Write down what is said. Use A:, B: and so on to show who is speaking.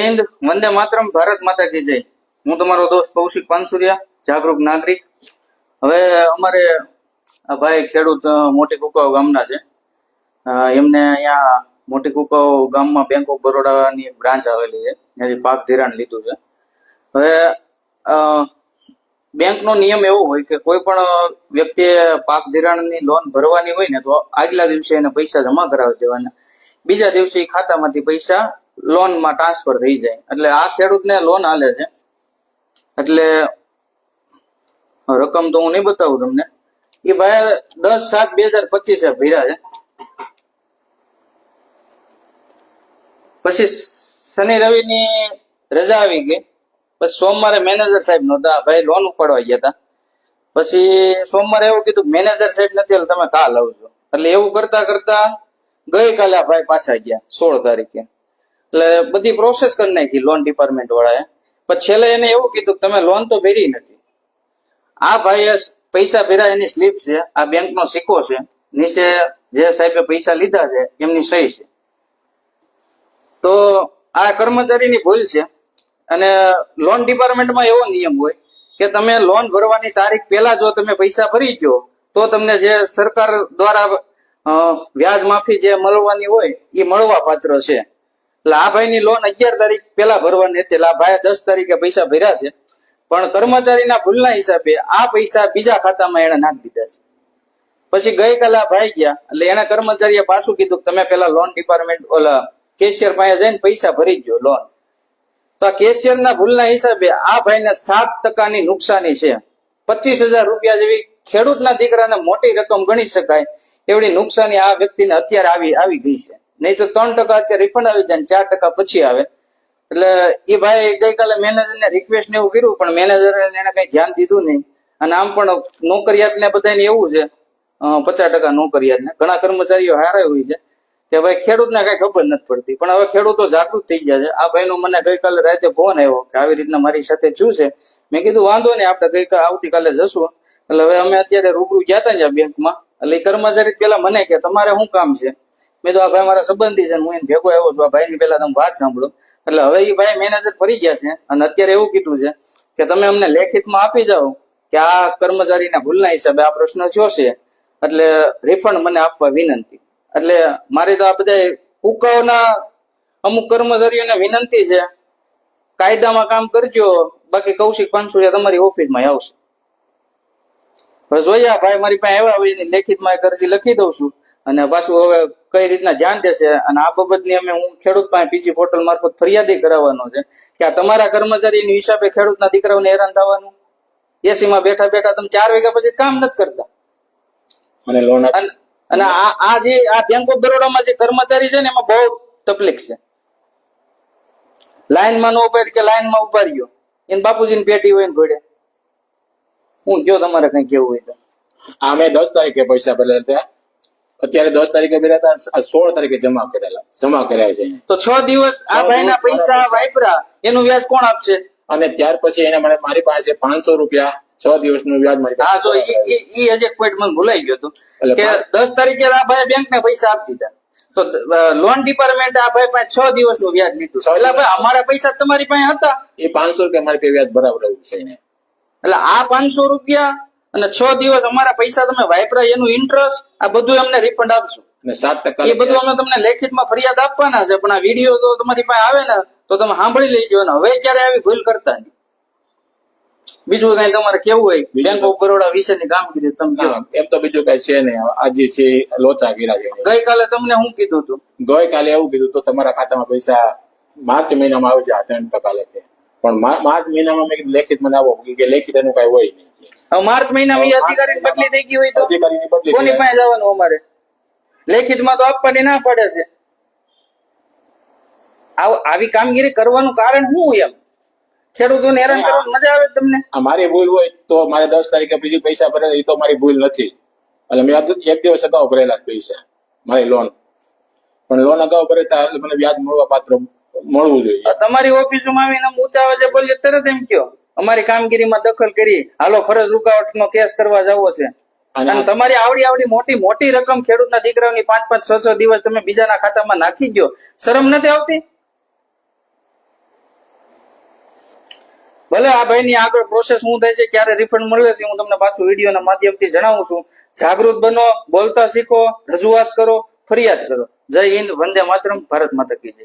A: હિન્દ, વંદે માતરમ, ભારત માતા કી જય. હું તમારો દોસ્ત કૌશિક પાનસુરિયા, જાગૃત નાગરિક. હવે અમારે ભાઈ ખેડૂત મોટી કુકાઓ ગામના છે. એમને અહીંયા મોટી કુકાઓ ગામમાં બેંક ઓફ બરોડાની એક બ્રાન્ચ આવેલી છે. ત્યાંથી પાક ધિરાણ લીધું છે. હવે બેંકનો નિયમ એવો હોય કે કોઈ પણ વ્યક્તિએ પાક ધિરાણની લોન ભરવાની હોય ને તો આગલા દિવસે એને પૈસા જમા કરાવી દેવાના. બીજા દિવસે ખાતામાંથી પૈસા લોનમાં ટ્રાન્સફર થઈ જાય. એટલે આ ખેડૂતને લોન હાલે છે. એટલે રકમ તો હું નહીં બતાવું તમને. એ ભાઈ દસ સાત બે હજાર પચીસે ભર્યા છે. પછી શનિ રવિની રજા આવી ગઈ. પછી સોમવારે મેનેજર સાહેબ નહોતા. ભાઈ લોન ઉપાડવા ગયા હતા પછી સોમવારે એવું કીધું મેનેજર સાહેબ નથી એટલે તમે કાલ આવજો. એટલે એવું કરતા કરતા ગઈકાલે ભાઈ પાછા ગયા, સોળ તારીખે. એટલે બધી પ્રોસેસ કરી નાખી લોન ડિપાર્ટમેન્ટ વાળાએ. પછી છેલ્લે એને એવું કીધું કે તમે લોન તો ભેરી નથી. આ ભાઈએ પૈસા ભેરા એની સ્લીપ છે, આ બેંકનો સિક્કો છે. નીચે જે સાહેબે પૈસા લીધા છે, એમની સહી છે. તો આ કર્મચારીની ભૂલ છે. અને લોન ડિપાર્ટમેન્ટમાં એવો નિયમ હોય કે તમે લોન ભરવાની તારીખ પહેલા જો તમે પૈસા ભરી ગયો, તો તમને જે સરકાર દ્વારા વ્યાજ માફી જે મળવાની હોય, એ મળવા પાત્ર છે. એટલે આ ભાઈની લોન અગિયાર તારીખ પેલા ભરવાની હતી. એટલે દસ તારીખે પૈસા ભર્યા છે. પણ કર્મચારીના ભૂલના હિસાબે આ પૈસા બીજા ખાતામાં એને નાખી દીધા છે. પછી ગઈકાલે આ ભાઈ ગયા. એટલે એને કર્મચારીએ પાછું કીધું કે તમે પેલા લોન ડિપાર્ટમેન્ટ ઓલા કેશિયર પાસે જઈને પૈસા ભરી ગયો લોન તો આ કેશિયરના ભૂલના હિસાબે આ ભાઈને સાત ટકાની નુકસાની છે. પચીસ હજાર રૂપિયા જેવી ખેડૂતના દીકરાને મોટી રકમ ગણી શકાય એવડી નુકસાની આ વ્યક્તિને અત્યારે આવી આવી ગઈ છે. નહીં તો ત્રણ ટકા અત્યારે રિફંડ આવી જાય ચાર ટકા પછી આવે. એટલે એ ભાઈ ગઈકાલે મેનેજરને રિક્વેસ્ટ ને એવું કર્યું, પણ મેનેજર એને કઈ ધ્યાન દીધું નહીં. અને આમ પણ નોકરિયાત ને બધાને એવું છે પચાસ ટકા નોકરિયાત ને ઘણા કર્મચારીઓ હારે હોય છે, કે ભાઈ ખેડૂતને કઈ ખબર નથી પડતી. પણ હવે ખેડૂતો જાગૃત થઈ ગયા છે. આ ભાઈનો મને ગઈકાલે રાતે ફોન આવ્યો કે આવી રીતના મારી સાથે શું છે. મેં કીધું, વાંધો નહીં, આપણે ગઈકાલે, આવતીકાલે જશું. એટલે હવે અમે અત્યારે રૂબરૂ ગયા હતા ને બેંકમાં. એટલે એ કર્મચારી પેલા મને કે, તમારે શું કામ છે? મેં તો આ ભાઈ મારા સંબંધી છે હું એને ભેગો આવ્યો છું. આ ભાઈની પેલા તમે વાત સાંભળો. એટલે હવે એ ભાઈ મેનેજર ફરી ગયા છે અને અત્યારે એવું કીધું છે કે તમે અમને લેખિતમાં આપી જાઓ કે આ કર્મચારીના ભૂલના હિસાબે આ પ્રશ્ન થયો છે. એટલે રિફંડ મને આપવા વિનંતી. એટલે મારી તો આ બધા કુકાઓના અમુક કર્મચારીઓને વિનંતી છે, કાયદામાં કામ કરજો, બાકી કૌશિક પાનસુરિયા તમારી ઓફિસમાં આવશે. જોઈએ ભાઈ મારી પાસે આવ્યા હોય લેખિતમાં એક અરજી લખી દઉં છું અને પાછું હવે કઈ રીતના ધ્યાન દેશે અને આ બાબતની અમે હું ખેડૂત પાસે પીજી પોર્ટલ મારફત ફરિયાદી કરાવવાનો છે કે આ તમારા કર્મચારીની હિસાબે ખેડૂતના દીકરાઓને હેરાન થવાનું? એસીમાં બેઠા બેઠા તમે ચાર વાગ્યા પછી કામ નથી કરતા.
B: અને લોન
A: અને આ આ જે આ બેંક ઓફ બરોડામાં જે કર્મચારી છે ને એમાં બહુ તકલીફ છે. લાઈનમાં નો ઊભા કે લાઈનમાં ઊભા રહ્યો એને બાપુજીની પેટી હોય ને ઘોડે. હું કયો તમારે કઈ કેવું હોય તો.
B: આ મેં દસ તારીખે પૈસા ભરેલા હતા. અત્યારે દસ તારીખે ભર્યા હતા સોળ તારીખે જમા કરેલા જમા કર્યા છે.
A: તો છ દિવસ આ ભાઈના પૈસા વાપરા એનું વ્યાજ કોણ આપશે?
B: અને ત્યાર પછી એને મને મારી પાસે પાંચસો રૂપિયા છ દિવસનું વ્યાજ મારી
A: હા જો ઈ હજી એક પોઈન્ટ મને ભૂલાઈ ગયો હતું. કે દસ તારીખે આ ભાઈ બેંક ને પૈસા આપી દીધા. તો લોન ડિપાર્ટમેન્ટ આ ભાઈ પાસે છ દિવસનું વ્યાજ લીધું. એટલે ભાઈ અમારા પૈસા તમારી પાસે હતા.
B: એ પાંચસો રૂપિયા મારી પાસે વ્યાજ બરાબર આવ્યું છે
A: એટલે આ પાંચસો રૂપિયા અને છ દિવસ અમારા પૈસા તમે વાપરા એનું ઇન્ટરેસ્ટ આ બધું અમને રિફંડ આપશું
B: અને સાત ટકા
A: એ બધું અમે તમને લેખિતમાં ફરિયાદ આપવાના છે પણ આ વીડિયો તો તમારી પાસે આવે ને તો તમે સાંભળી લેજો અને હવે ક્યારે આવી ભૂલ કરતા નહીં. બીજું કઈ તમારે કેવું હોય? બેંક ઓફ બરોડા વિશેની કામગીરી તમે
B: એમ તો બીજું કઈ છે નહીં. આજે છે લોચા ગીરા છે.
A: ગઈકાલે તમને હું કીધું હતું?
B: ગઈકાલે એવું કીધું તો તમારા ખાતામાં પૈસા માર્ચ મહિનામાં આવશે આ ત્રણ ટકા લેખે. પણ માર્ચ મહિનામાં મેં લેખિત મને આવો કે લેખિત એનું કઈ હોય નહીં.
A: માર્ચ મહિનામાં અધિકારી અધિકારીની બદલી થઈ ગઈ હોય તો કોની પાસે જવાનું અમારે? લેખિતમાં તો આપવાની ના પડે છે. આવી કામગીરી કરવાનું કારણ શું એમ? ખેડૂતોને હેરાન કરવાની મજા આવે તમને?
B: મારી ભૂલ હોય તો મારે દસ તારીખે બીજી પૈસા ભરે એ તો મારી ભૂલ નથી. એટલે મેં એક દિવસ અગાઉ ભરેલા પૈસા મારી લોન પણ લોન અગાઉ ભરેતા મને વ્યાજ મળવા પાત્ર મળવું જોઈએ.
A: તમારી ઓફિસમાં આવીને ઊંચા અવાજે બોલીએ તરત એમ કયો? અમારી કામગીરીમાં દખલ કરી હાલો ફરજ રૂકાવટનો કેસ કરવા જવો છે. અને તમારી આવડી આવડી મોટી મોટી રકમ ખેડૂતના દીકરાઓની પાંચ પાંચ છ છ દિવસ તમે બીજાના ખાતામાં નાખી દો શરમ નથી આવતી? ભલે આ ભાઈની આગળ પ્રોસેસ શું થાય છે ક્યારે રિફંડ મળે છે હું તમને પાછું વિડીયોના માધ્યમથી જણાવું છું. જાગૃત બનો બોલતા શીખો રજૂઆત કરો ફરિયાદ કરો. જય હિન્દ વંદે માતરમ ભારત માતા કી જય.